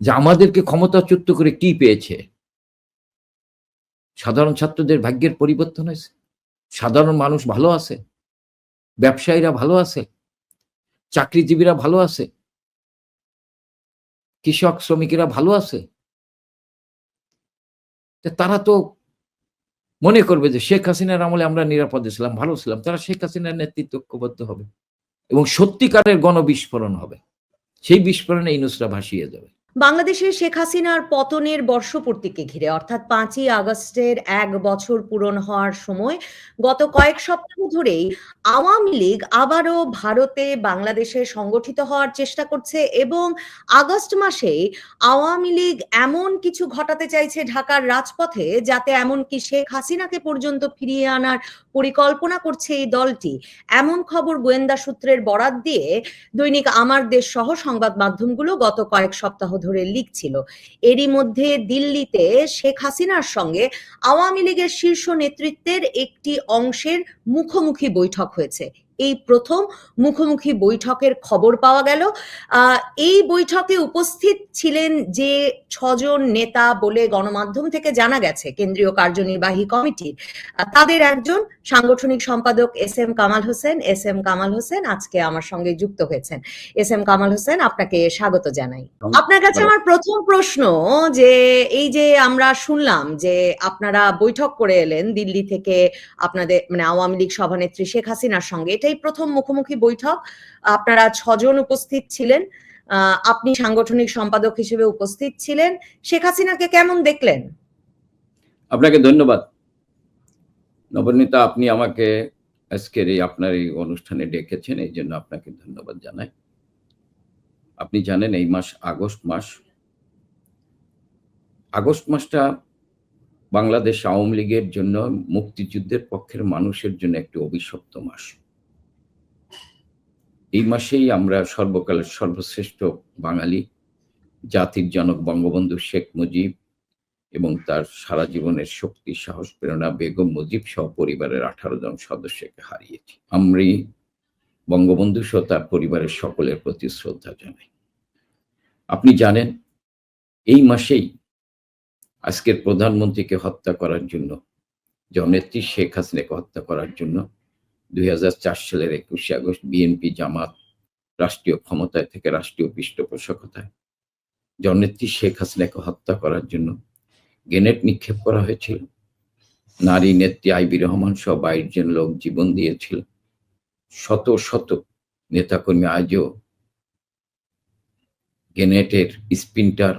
যে আমাদেরকে ক্ষমতাচ্যুত করে কি পেয়েছে? সাধারণ ছাত্রদের ভাগ্যের পরিবর্তন হয়েছে। সাধারণ মানুষ ভালো আছে। ব্যবসায়ীরা ভালো আছে। চাকরিজীবীরা ভালো আছে। কৃষক শ্রমিকেরা ভালো আছে। তারা তো মনে করবে যে শেখ হাসিনার আমলে আমরা নিরাপদে ছিলাম, ভালো ছিলাম। তারা শেখ হাসিনার নেতৃত্ব ঐক্যবদ্ধ হবে এবং সত্যিকারের গণবিস্ফোরণ হবে। সেই বিস্ফোরণে ইনুসরা ভাসিয়ে যাবে বাংলাদেশে শেখ হাসিনার পতনের বর্ষপূর্তিকে ঘিরে, অর্থাৎ পাঁচই আগস্টের এক বছর পূরণ হওয়ার সময় গত কয়েক সপ্তাহ ধরেই আওয়ামী লীগ আবারও ভারতে বাংলাদেশে সংগঠিত হওয়ার চেষ্টা করছে এবং আগস্ট মাসে আওয়ামী লীগ এমন কিছু ঘটাতে চাইছে ঢাকার রাজপথে যাতে এমনকি শেখ হাসিনাকে পর্যন্ত ফিরিয়ে আনার পরিকল্পনা করছে এই দলটি। এমন খবর গোয়েন্দা সূত্রের বরাত দিয়ে দৈনিক আমার দেশ সহ সংবাদ মাধ্যমগুলো গত কয়েক সপ্তাহ ধরে লিখছিল। এরই মধ্যে দিল্লিতে শেখ হাসিনার সঙ্গে আওয়ামী লীগের শীর্ষ নেতৃত্বের একটি অংশের মুখোমুখি বৈঠক হয়েছে। এই প্রথম মুখোমুখি বৈঠকের খবর পাওয়া গেল। আহ, এই বৈঠকে উপস্থিত ছিলেন যে ছজন নেতা বলে গণমাধ্যম থেকে জানা গেছে কেন্দ্রীয় কার্যনির্বাহী কমিটির আহ, তাদের একজন সাংগঠনিক সম্পাদক S M Kamal Hossain. S M Kamal Hossain আজকে আমার সঙ্গে যুক্ত হয়েছেন। এস এম কামাল হোসেন আপনাকে স্বাগত জানাই। আপনার কাছে আমার প্রথম প্রশ্ন যে এই যে আমরা শুনলাম যে আপনারা বৈঠক করে এলেন দিল্লি থেকে আপনাদের মানে আওয়ামী লীগ সভানেত্রী শেখ হাসিনার সঙ্গে এটাই প্রথম মুখোমুখি বৈঠক। আপনারা ছজন উপস্থিত ছিলেন। আপনি সাংগঠনিক সম্পাদক হিসেবে উপস্থিত ছিলেন। শেখ হাসিনাকে কেমন দেখলেন? আপনাকে ধন্যবাদ। নবনীতা, আপনি আমাকে আজকের এই আপনার এই অনুষ্ঠানে ডেকেছেন, এই জন্য আপনাকে ধন্যবাদ জানাই। আপনি জানেন, এই মাস আগস্ট মাস। আগস্ট মাসটা বাংলাদেশ আওয়ামী লীগের জন্য মুক্তিযুদ্ধের পক্ষের মানুষের জন্য একটি অভিশপ্ত মাস। এই মাসেই আমরা সর্বকালের সর্বশ্রেষ্ঠ বাঙালি, জাতির জনক বঙ্গবন্ধু শেখ মুজিব এবং তার সারা জীবনের শক্তি, সাহস, প্রেরণা, বেগম মুজিব সহ পরিবারের আঠারো জন সদস্যকে হারিয়েছি। আমি বঙ্গবন্ধু সহ তার পরিবারের সকলের প্রতি শ্রদ্ধা জানাই। আপনি জানেন, এই মাসেই আজকের প্রধানমন্ত্রীকে হত্যা করার জন্য জনেত্রী শেখ হাসিনাকে হত্যা করার জন্য দুই সালের একুশে আগস্ট বিএনপি জামাত রাষ্ট্রীয় ক্ষমতায় থেকে রাষ্ট্রীয় পৃষ্ঠপোষকতায়। জনেত্রী শেখ হাসিনাকে হত্যা করার জন্য গ্রেনেড নিক্ষেপ করা হয়েছিল। নারী নেত্রী আইবি রহমান সহ বাইশ জন লোক জীবন দিয়েছিল। শত শত নেতাকর্মী আজও গ্রেনেডের স্পিনটার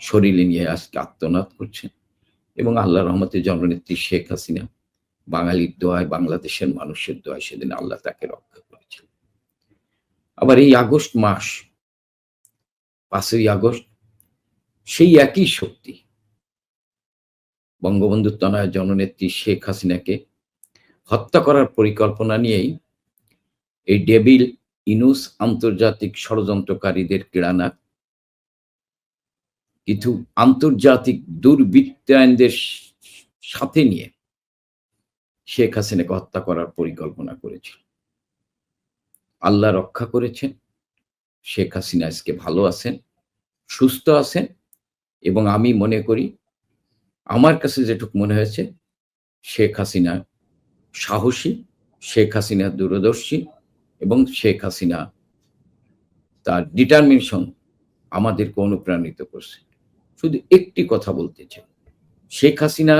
শরীরে নিয়ে আজকে আত্মনাদ করছেন এবং আল্লাহ রহমতে জননেত্রী শেখ হাসিনা বাঙালির দোয়ায়, বাংলাদেশের মানুষের দোয়ায় সেদিন আল্লাহ তাকে রক্ষা করেছেন। আবার এই আগস্ট মাস, পাঁচই আগস্ট, সেই একই শক্তি, বঙ্গবন্ধু তনয় জননেত্রী শেখ হাসিনাকে হত্যা করার পরিকল্পনা নিয়েই এই ডেভিল ইনুস আন্তর্জাতিক ষড়যন্ত্রকারীদের কেড়ানাক কিছু আন্তর্জাতিক দুর্বৃত্তায়নদের সাথে নিয়ে শেখ হাসিনাকে হত্যা করার পরিকল্পনা করেছিল। আল্লাহ রক্ষা করেছেন, শেখ হাসিনা আজকে ভালো আছেন, সুস্থ আছেন এবং আমি মনে করি, আমার কাছে যেটুকু মনে হয়েছে, শেখ হাসিনা সাহসী, শেখ হাসিনা দূরদর্শী এবং শেখ হাসিনা তার ডিটারমিনেশন আমাদেরকে অনুপ্রাণিত করছে। শুধু একটি কথা বলতে চাই, শেখ হাসিনা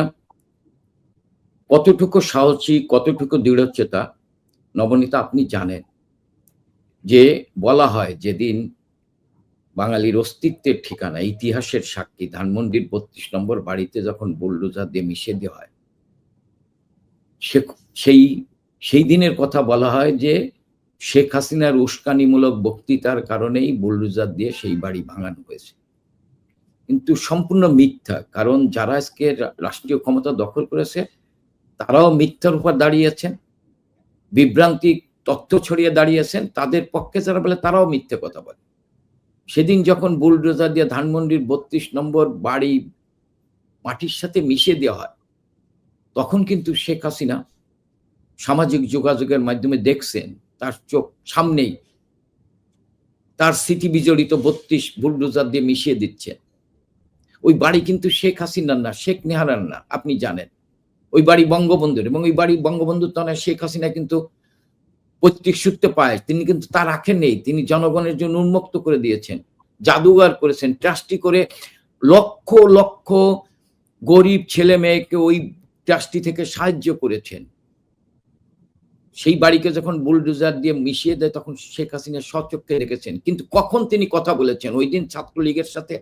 কতটুকু সাহসী, কতটুকু দৃঢ়চেতা, নবনীতা আপনি জানেন যে বলা হয় যেদিন বাঙালির অস্তিত্বের ঠিকানা, ইতিহাসের সাক্ষী, ধানমন্ডির বত্রিশ নম্বর বাড়িতে যখন বুল্ডোজার দিয়ে মিশে দেওয়া হয়, সে সেই সেই দিনের কথা বলা হয় যে শেখ হাসিনার উস্কানিমূলক বক্তৃতার কারণেই বুলডোজার দিয়ে সেই বাড়ি ভাঙানো হয়েছে। কিন্তু সম্পূর্ণ মিথ্যা, কারণ যারা আজকে রাষ্ট্রীয় ক্ষমতা দখল করেছে তারাও মিথ্যার উপর দাঁড়িয়েছেন, বিভ্রান্তি, তথ্য ছড়িয়ে দাঁড়িয়েছেন, তাদের পক্ষে যারা বলে তারাও মিথ্যে কথা বলে। সেদিন যখন বুলডোজার দিয়ে ধানমন্ডির বত্রিশ নম্বর বাড়ি মাটির সাথে মিশিয়ে দেওয়া হয়, তখন কিন্তু শেখ হাসিনা সামাজিক যোগাযোগের মাধ্যমে দেখছেন, তার চোখ সামনেই তার স্মৃতি বিজড়িত বত্রিশ বুলডোজার দিয়ে মিশিয়ে দিচ্ছেন। ওই বাড়ি কিন্তু শেখ হাসিনার না, শেখ নেহারার না, আপনি জানেন। ওই বাড়ি বঙ্গবন্ধুর এবং ওই বাড়ি বঙ্গবন্ধুর তনে শেখ হাসিনা কিন্তু পৈতৃক সূত্রে পায়। তিনি কিন্তু তা রাখেন নেই। তিনি জনগণের জন্য উন্মুক্ত করে দিয়েছেন, জাদুঘর করেছেন, ট্রাস্টি করে লক্ষ লক্ষ গরিব ছেলে মেয়েকে ওই ট্রাস্টি থেকে সাহায্য করেছেন। সেই বাড়িকে যখন বুলডোজার দিয়ে মিশিয়ে দেয়, তখন শেখ হাসিনা সচক্ষে রেখেছেন। কিন্তু কখন তিনি কথা বলেছেন? ওই দিন ছাত্রলীগের সাথে,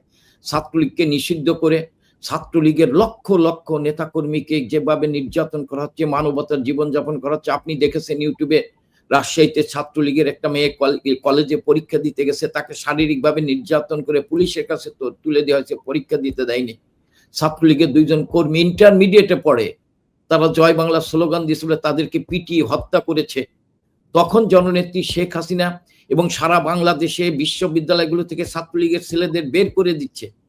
ছাত্রলীগকে নিষিদ্ধ করে ছাত্রলীগের লক্ষ লক্ষ নেতাকর্মীকে যেভাবে নির্যাতন করা হচ্ছে, মানবতার জীবনযাপন করা হচ্ছে, আপনি দেখেছেন ইউটিউবে রাজশাহীতে ছাত্রলীগের একটা মেয়ে কল- কলেজে পরীক্ষা দিতে গেছে, তাকে শারীরিকভাবে নির্যাতন করে পুলিশের কাছে তুলে দেওয়া হয়েছে, পরীক্ষা দিতে দেয়নি। ছাত্রলীগের দুইজন কর্মী ইন্টারমিডিয়েটে পড়ে, তারা জয় বাংলা স্লোগান দিয়েছিল তাদেরকে পিটিয়ে হত্যা করেছে। তখন জননেত্রী শেখ হাসিনা এবং সারা বাংলাদেশে বিশ্ববিদ্যালয়গুলো থেকে ছাত্রলীগের ছেলেদের বের করে দিচ্ছে।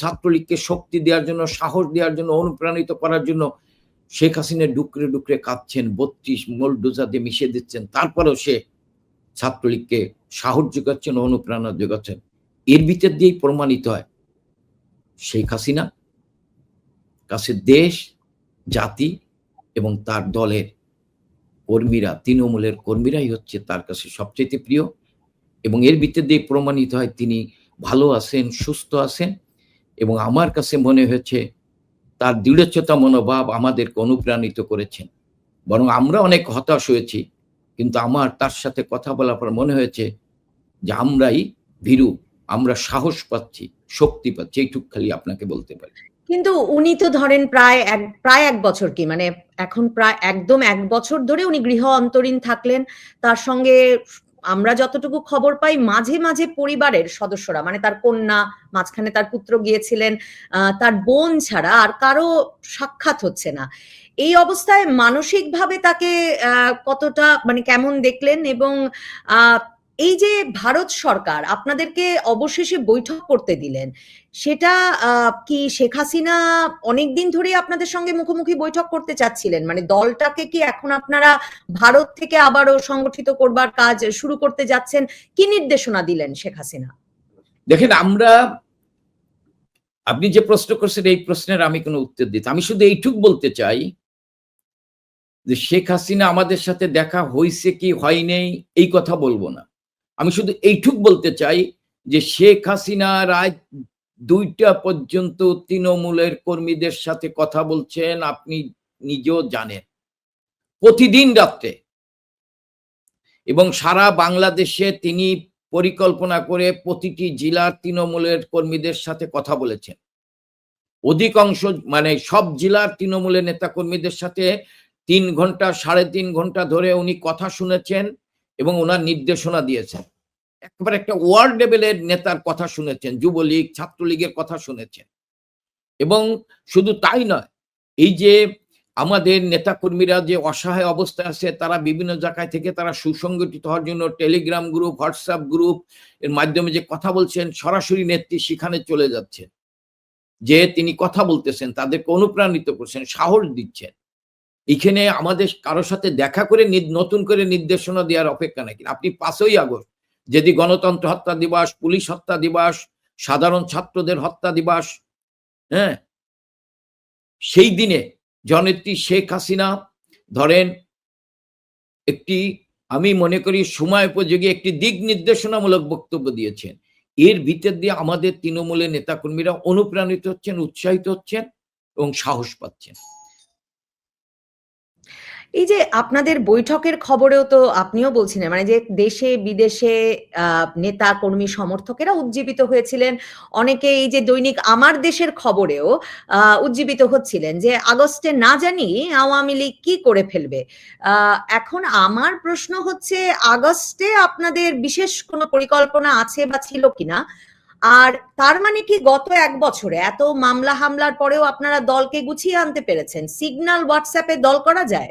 ছাত্রলীগকে শক্তি দেওয়ার জন্য, সাহস দেওয়ার জন্য, অনুপ্রাণিত করার জন্য শেখ হাসিনা ডুকরে ডুকরে কাঁদছেন, বত্রিশ মোল ডোজা দিয়ে মিশিয়ে দিচ্ছেন। তারপরেও সে ছাত্রলীগকে সাহস যোগাচ্ছেন অনুপ্রেরণা যোগাচ্ছেন। এর ভিতর দিয়েই প্রমাণিত হয়, শেখ হাসিনা কাছে দেশ, জাতি এবং তার দলের কর্মীরা, তৃণমূলের কর্মীরাই হচ্ছে তার কাছে সবচেয়ে প্রিয়। এবং এর ভিতর দিয়ে প্রমাণিত হয়, তিনি ভালো আছেন, সুস্থ আছেন। এবং আমার কাছে মনে হয়েছে, তার দৃঢ়চতা মনোভাব আমাদেরকে অনুপ্রাণিত করেছেন। বরং আমরা অনেক হতাশ হয়েছি, কিন্তু আমার তার সাথে কথা বলার পর মনে হয়েছে যে আমরাই ভীরু, আমরা সাহস পাচ্ছি, শক্তি পাচ্ছি, এইটুক খালি আপনাকে বলতে পারি। কিন্তু উনি তো ধরেন প্রায় এক প্রায় এক বছর কি মানে এখন প্রায় একদম এক বছর ধরে উনি গৃহ অন্তরীণ থাকলেন, তার সঙ্গে আমরা যতটুকু খবর পাই মাঝে মাঝে পরিবারের সদস্যরা মানে তার কন্যা, মাঝখানে তার পুত্র গিয়েছিলেন তার বোন ছাড়া আর কারও সাক্ষাৎ হচ্ছে না। এই অবস্থায় মানসিকভাবে তাকে কতটা মানে কেমন দেখলেন এবং এই যে ভারত সরকার আপনাদেরকে অবশেষে বৈঠক করতে দিলেন, সেটা কি শেখ হাসিনা অনেকদিন ধরে আপনাদের সঙ্গে মুখোমুখি বৈঠক করতে চাচ্ছিলেন? মানে দলটাকে কি এখন আপনারা ভারত থেকে আবারও সংগঠিত করবার কাজ শুরু করতে যাচ্ছেন? কি নির্দেশনা দিলেন শেখ হাসিনা? দেখেন, আমরা, আপনি যে প্রশ্ন করছেন, এই প্রশ্নের আমি কোনো উত্তর দিতে আমি শুধু এইটুক বলতে চাই যে শেখ হাসিনা আমাদের সাথে দেখা হয়েছে কি হয় এই কথা বলব না। আমি শুধু এইটুক বলতে চাই যে শেখ হাসিনা রায় দুইটা পর্যন্ত তৃণমূলের কর্মীদের সাথে কথা বলছেন, আপনি নিজেও জানেন। প্রতিদিন রাত্রে। এবং সারা বাংলাদেশে তিনি পরিকল্পনা করে প্রতিটি জেলার তৃণমূলের কর্মীদের সাথে কথা বলেছেন। অধিকাংশ মানে সব জেলার তৃণমূলের নেতা কর্মীদের সাথে তিন ঘণ্টা, সাড়ে তিন ঘণ্টা ধরে উনি কথা শুনেছেন। এবং ওনার নির্দেশনা দিয়েছেন। একেবারে একটা ওয়ার্ল্ড লেভেলের নেতার কথা শুনেছেন, যুবলীগ, ছাত্রলীগের কথা শুনেছেন। এবং শুধু তাই নয়, এই যে আমাদের নেতাকর্মীরা যে অসহায় অবস্থায় আছে, তারা বিভিন্ন জায়গায় থেকে তারা সুসংগঠিত হওয়ার জন্য টেলিগ্রাম গ্রুপ হোয়াটসঅ্যাপ গ্রুপ এর মাধ্যমে যে কথা বলছেন, সরাসরি নেত্রী সেখানে চলে যাচ্ছেন। যে তিনি কথা বলতেছেন, তাদেরকে অনুপ্রাণিত করছেন, সাহস দিচ্ছেন। এখানে আমাদের কারোর সাথে দেখা করে নতুন করে নির্দেশনা দেওয়ার অপেক্ষা নাকি? আপনি পাঁচই আগস্ট যদি গণতন্ত্র হত্যা দিবস, পুলিশ হত্যা দিবস, সাধারণ ছাত্রদের হত্যা দিবস হ্যাঁ? সেই দিনে জনেত্রী শেখ হাসিনা, ধরেন, একটি, আমি মনে করি, সময় উপযোগী একটি দিক নির্দেশনামূলক বক্তব্য দিয়েছেন। এর ভিতর দিয়ে আমাদের তৃণমূলের নেতাকর্মীরা অনুপ্রাণিত হচ্ছেন, উৎসাহিত হচ্ছেন এবং সাহস পাচ্ছেন। এই যে আপনাদের বৈঠকের খবরেও তো আপনিও বলছিলেন মানে যে দেশে, বিদেশে নেতা, কর্মী, সমর্থকেরা উজ্জীবিত হয়েছিলেন। অনেকে এই যে দৈনিক আমার দেশের খবরেও উজ্জীবিত হচ্ছিলেন যে আগস্টে না জানি আওয়ামী লীগ কি করে ফেলবে। এখন আমার প্রশ্ন হচ্ছে, আগস্টে আপনাদের বিশেষ কোনো পরিকল্পনা আছে বা ছিল কিনা? আর তার মানে কি গত এক বছরে এত মামলা হামলার পরেও আপনারা দলকে গুছিয়ে আনতে পেরেছেন? সিগন্যাল হোয়াটসঅ্যাপে দল করা যায়?